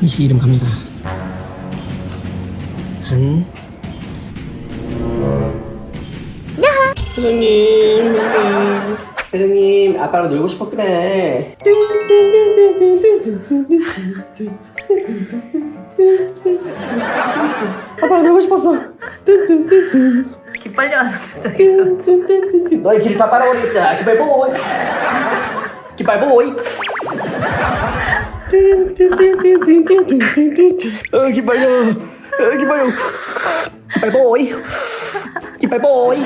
현식 이름 갑니다. 한. 회장님, 회장님, 회장님, 아빠랑 놀고 싶었구나. 아빠랑 놀고 싶었어. 기빨려하는 표정이죠. 너의 길을 다 빨아버리겠다. 기빨 보이. 기빨 보이. 어 기빨려. 어 기빨려. 기빨 보이. 기빨 보이.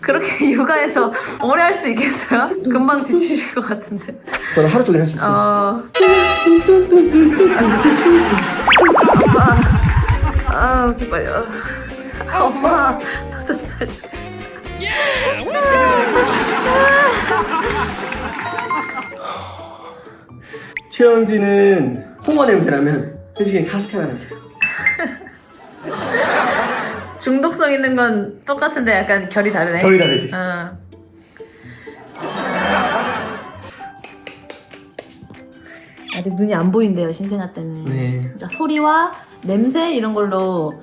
그렇게 육아에서 오래 할 수 있겠어요? 금방 지치실 것 같은데. 저는 하루 종일 할 수 있어. 어. 아빠. 아, 엄마 더좀 살려. 최영진은 홍어 냄새라면 현식이는 카스테라 냄새. 중독성 있는 건 똑같은데 약간 결이 다르네. 결이 다르지. 어. 아직 눈이 안 보인대요 신생아 때는. 네. 그러니까 소리와 냄새 이런 걸로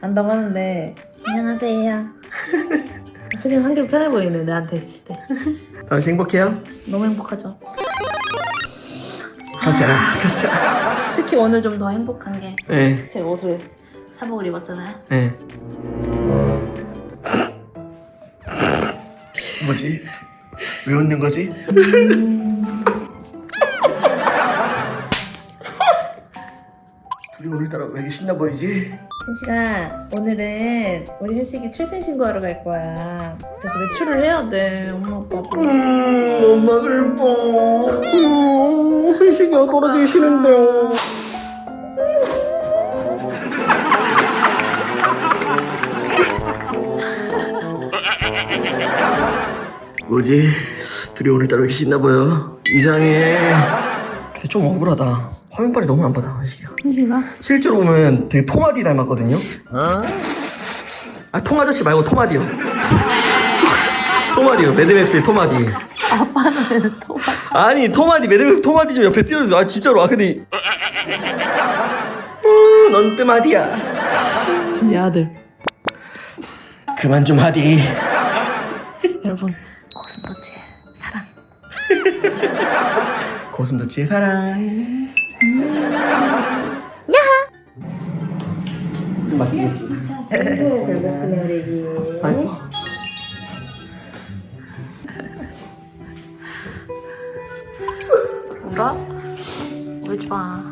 안다고 하는데 안녕하세요. 표정 한결 편해 보이네 내한테 있을 때. 당신 행복해요? 너무 행복하죠. 카스테라. 카스테라. 특히 오늘 좀 더 행복한 게 네. 제 옷을 사복을 입었잖아요. 네. 뭐지? 왜 웃는 거지? 둘이 오늘따라 왜 이렇게 신나 보이지? 현식아 오늘은 우리 현식이 출생신고하러 갈 거야. 그래서 외출을 해야 돼 엄마 아빠. 음, 엄마 슬퍼. 음, 회식이가 떨어지기 싫은데요. 뭐지? 둘이 오늘따라 왜 이렇게 신나 보여? 이상해. 근데 좀 억울하다. 화면빨이 너무 안 받아, 회식이야. 현식아? 실제로 보면 되게 토마디 닮았거든요. 아 통아저씨 말고 토마디요. 토, 마디요 매드맥스의 토마디. 아빠는 또 아니 토마디 매드맥스 토마디 좀 옆에 띄워줘. 아 진짜로. 아 근데 음, 넌 뜨마디야. 지금 내 아들. 그만 좀 하디. 여러분 고슴도치의 사랑. 고슴도치의 사랑. 맛있겠습니다. 아니. 울어? 울지 마.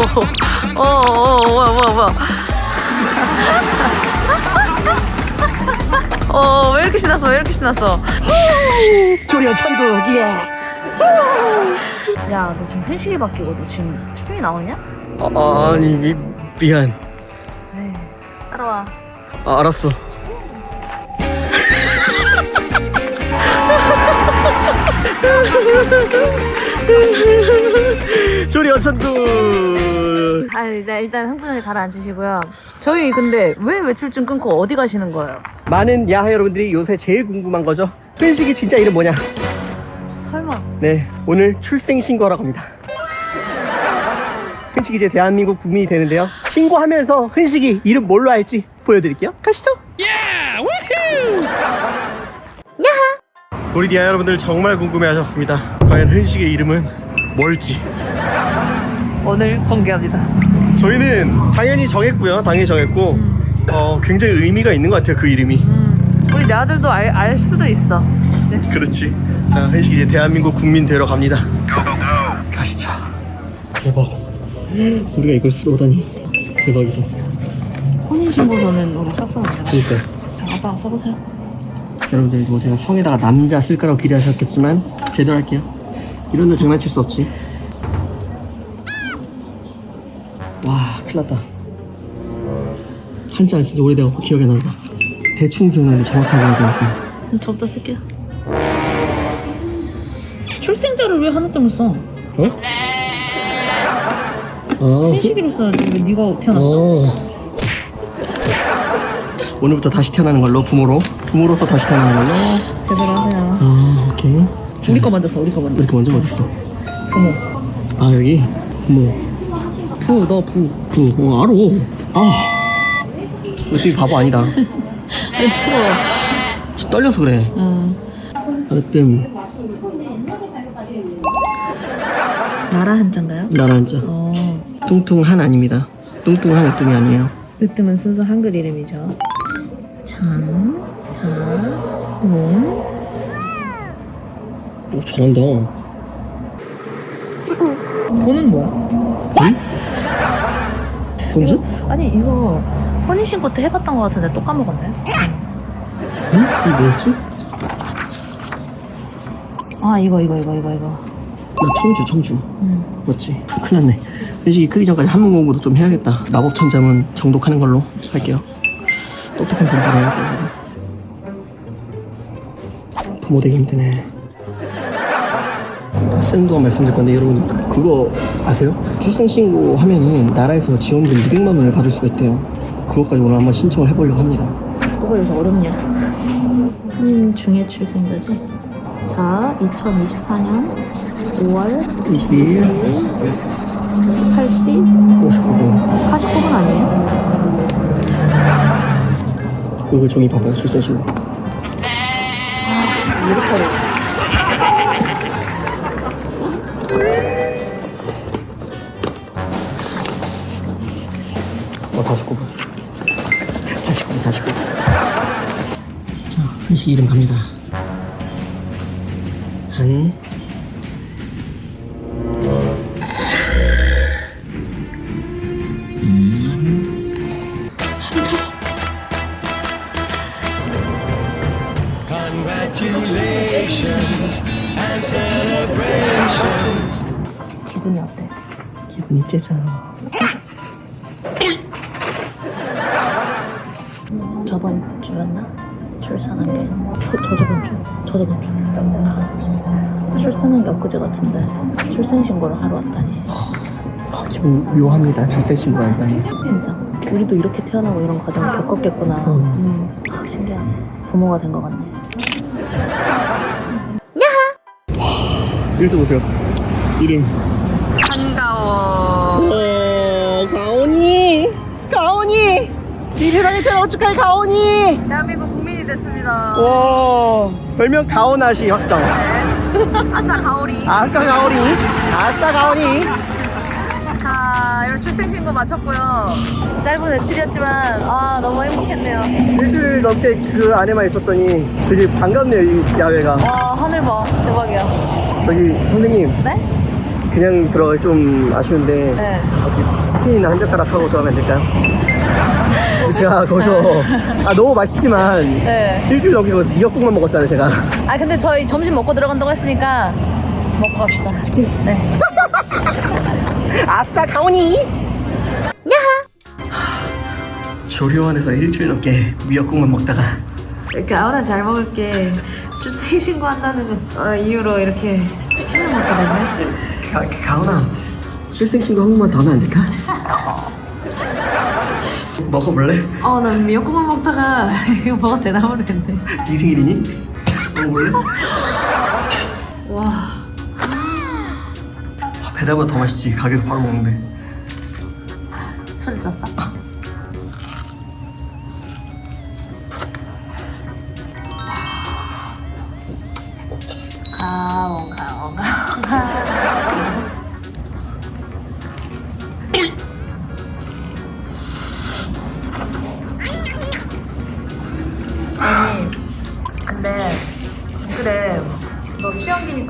어, 어, 어, 뭐야, 뭐야, 뭐야. 어, 왜 이렇게 신났어? 왜 이렇게 신났어? 조리원 천국 예. 야, 너 지금 회식이 바뀌고 너 지금 춤이 나오냐? 아, 아니 미, 미안. 에이, 따라와. 아, 알았어. 조리원 천국. 아, 일단, 일단 흥분을 가라앉히시고요. 저희 근데 왜 외출증 끊고 어디 가시는 거예요? 많은 야하 여러분들이 요새 제일 궁금한 거죠. 흔식이 진짜 이름 뭐냐? 설마. 네, 오늘 출생 신고하러 갑니다. 흔식이 이제 대한민국 국민이 되는데요. 신고하면서 흔식이 이름 뭘로 할지 보여드릴게요. 가시죠. 우리 디아 여러분들 정말 궁금해 하셨습니다. 과연 흔식의 이름은 뭘지. 오늘 공개합니다. 저희는 당연히 정했고요. 당연히 정했고 어, 굉장히 의미가 있는 것 같아요. 그 이름이. 음, 우리 내 아들도 알, 알 수도 있어. 이제. 그렇지. 자, 흔식 이제 대한민국 국민 되러 갑니다. 가시죠. 대박. 우리가 이걸 쓰러다니. 대박이다. 혼인신고서는 우리 썼었는데. 그러니까 아빠 써보세요. 여러분들 뭐 제가 성에다가 남자 쓸 거라고 기대하셨겠지만 제대로 할게요. 이런 데 장난칠 수 없지. 와, 큰일 났다. 한자 진짜 오래돼갖고 기억이 안 난다. 대충 기억나는데 정확하게 해야 되니까. 저부터 쓸게요. 출생자를 왜 하나 때문에 써? 어? 어. 신식이로 써야지 왜 네가 태어났어? 어. 오늘부터 다시 태어나는 걸로 부모로 부모로서 다시 태어나는 걸로. 제대로 하세요 어, 오케이. 자, 우리 거 먼저 써 우리 거 먼저 이렇게 먼저 어딨어? 부모 아 여기 부모. 부 너 부 부. 어 알어. 아. 어떻게 바보 아니다. 아니 부어 지- 떨려서 그래. 응 어쨌든 나라 한자인가요? 나라 한자. 어 뚱뚱한 아닙니다. 뚱뚱한 으뜸이 아니에요. 으뜸은 순수 한글 이름이죠 장, 다, 문오 잘한다. 돈은 뭐야? 공주? 아니 이거 혼인신고 때 해봤던 것 같은데 또 까먹었네 응? 이게 뭐였지? 아 이거 이거 이거 이거 이거 나 청주 청주. 응. 맞지? 큰일 났네. 현식이 크기 전까지 한문 공부도 좀 해야겠다. 마법 천자문 정독하는 걸로 할게요. 똑똑한 분들 해야지. 부모 되기 힘드네. 동안 말씀드릴 건데 여러분 그거 아세요? 출생신고 하면은 나라에서 지원금 200만 원을 받을 수가 있대요. 그것까지 오늘 한번 신청을 해보려고 합니다. 뭐가 이렇게 어렵냐 혼인 중에 출생자지 자 2024년 5월 22일 18시 59분 49분 아니에요? 그리고 종이 봐봐요 출생신고. 어, 49분. 49분, 49분. 자, 한식 이름 갑니다. 한. 기분이 어때? 기분이 째져. 저 출산한 게 저, 저 저번 주 저저번 주 아, 출산한 게 엊그제 같은데 출생신고를 하러 왔다니 아, 기분 묘합니다. 출생신고 한다니. 진짜 우리도 이렇게 태어나고 이런 과정을 겪었겠구나 음. 아, 신기하네 부모가 된 것 같네 여기서 보세요. 이름. 한가워 어, 가온이! 가온이! 이 세상에 태어나 축하해, 가온이! 대한민국 됐습니다. 와, 별명 가온아시 확정. 아싸 가오리. 아싸 가온이! 아싸 가온이! 자, 여러분 출생신고 마쳤고요. 짧은 외출이었지만 아 너무 행복했네요. 일주일 넘게 그 안에만 있었더니 되게 반갑네요, 이 야외가. 와 하늘 봐 대박이야. 저기, 선생님. 네? 그냥 들어가기 좀 아쉬운데 네. 어떻게 치킨이나 한 젓가락 하고 들어가면 안 될까요? 제가 거기서 아 너무 맛있지만 네. 일주일 넘게 미역국만 먹었잖아요 제가 아 근데 저희 점심 먹고 들어간다고 했으니까 먹고 갑시다. 치킨 네. 아싸 가오니 야하 조리원에서 일주일 넘게 미역국만 먹다가 가오나 잘 먹을게. 출생신고 한다는 어, 이유로 이렇게 치킨을 먹게 됐네. 가, 가오나 출생신고 한 번만 더 하면 안 될까? 먹어볼래? 어 난 미역국만 먹다가 이거 먹어도 되나 모르겠네. 네 생일이니? 먹어볼래? 와. 아, 배달보다 더 맛있지 가게에서 바로 먹는데 소리 들었어? 가오 가오 가오 가오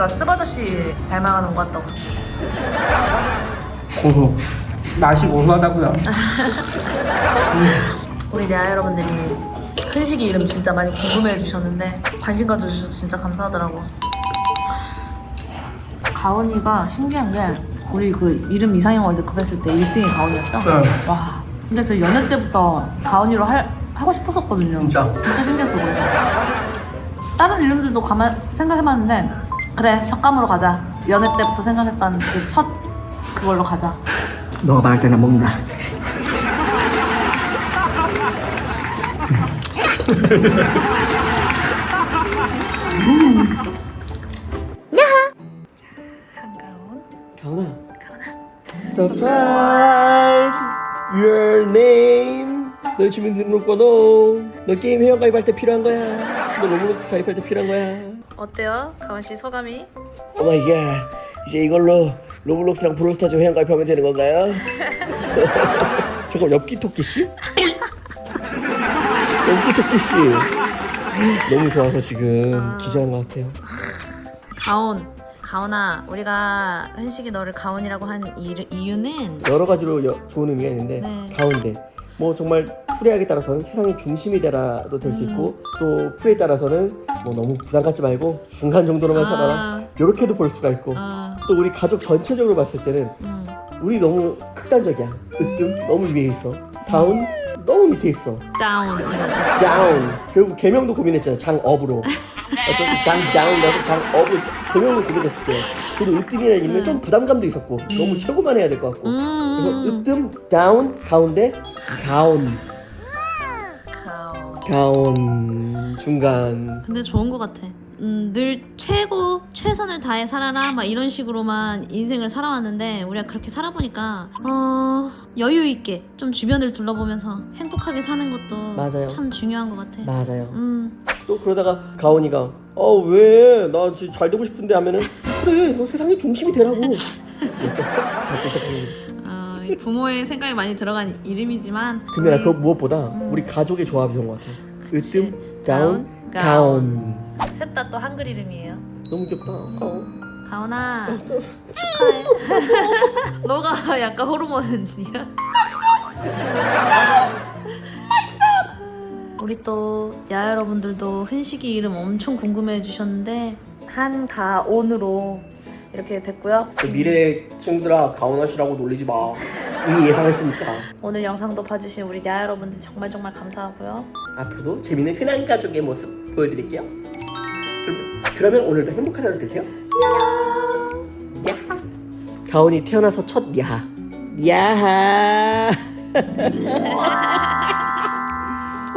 수영기니까 쓰바저씨 닮아가는 것 같다고. 고소. 맛이 고소하다고요. 우리 내아 여러분들이 큰식이 이름 진짜 많이 궁금해 해주셨는데 관심 가져주셔서 진짜 감사하더라고. 가온이가 신기한 게 우리 그 이름 이상형 월드컵 했을 때 1등이 가온이었죠? 네. 와. 근데 저 연애 때부터 가온이로 할, 하고 싶었었거든요. 진짜? 진짜 생겼어 그래서 다른 이름들도 가만 생각해봤는데 그래 첫 감으로 가자 연애 때부터 생각했던 그 첫 그걸로 가자 너가 말할 때나 먹는다. 한가운. 가훈아. Surprise! Your name. 너 주민 등록번호. 너 게임 회원 가입할 때 필요한 거야. 너 로블록스 가입할 때 필요한 거야. 어때요? 가은 씨 소감이? 오 마이 갓. 이제 이걸로 로블록스랑 브롤스타즈 회원 가입하면 되는 건가요? 잠깐 엽기 토끼 씨? 엽기 토끼 씨. 너무 좋아서 지금 기절한 것 같아요. 가온. 가온아, 우리가 현식이 너를 가온이라고 한 이유, 이유는 여러 가지로 여- 좋은 의미가 있는데 네. 가운데 뭐 정말 프레이에 따라서는 세상의 중심이 되라도 될 수 있고 또 프레이에 따라서는 뭐 너무 부담 갖지 말고 중간 정도로만 아. 살아라. 이렇게도 볼 수가 있고 어, 또 우리 가족 전체적으로 봤을 때는 음, 우리 너무 극단적이야. 으뜸 너무 위에 있어. 다운 너무 밑에 있어. 다운. 다운. 결국 개명도 고민했잖아 장업으로 어차피 장다운 나서 장 업을 개명도 고민했을 때 그래도 으뜸이라는 이름에 좀 부담감도 있었고 너무 최고만 해야 될 것 같고. 그래서 음, 으뜸 다운 가운데 가온 가온. 가온 중간. 근데 좋은 것 같아. 음, 늘 최고 최선을 다해 살아라 막 이런 식으로만 인생을 살아왔는데 우리가 그렇게 살아보니까 어, 여유 있게 좀 주변을 둘러보면서 행복하게 사는 것도 맞아요. 참 중요한 것 같아. 맞아요. 음, 또 그러다가 가온이가 어왜나 진짜 잘 되고 싶은데 하면은 그래 너 세상의 중심이 되라고. 이렇게 어, 이 부모의 생각이 많이 들어간 이름이지만 근데 나 우리 그거 무엇보다 우리 가족의 조합이 좋은 것 같아. 으뜸 다운 가온, 셋 다 또 한글 이름이에요. 너무 귀엽다 가온 가온아 축하해. 너가 약간 호르몬이야. 우리 또야 여러분들도 흔식이 이름 엄청 궁금해 주셨는데 한가온으로 이렇게 됐고요. 그 미래 친구들아 가온하시라고 놀리지 마 이미 예상했으니까? 오늘 영상도 봐주신 우리 야 여러분들 정말 정말 감사하고요. 앞으로도 재밌는 흔한 가족의 모습 보여드릴게요. 그럼, 그러면 오늘도 행복한 하루 되세요. 야. 가온이 태어나서 첫 야하. 야하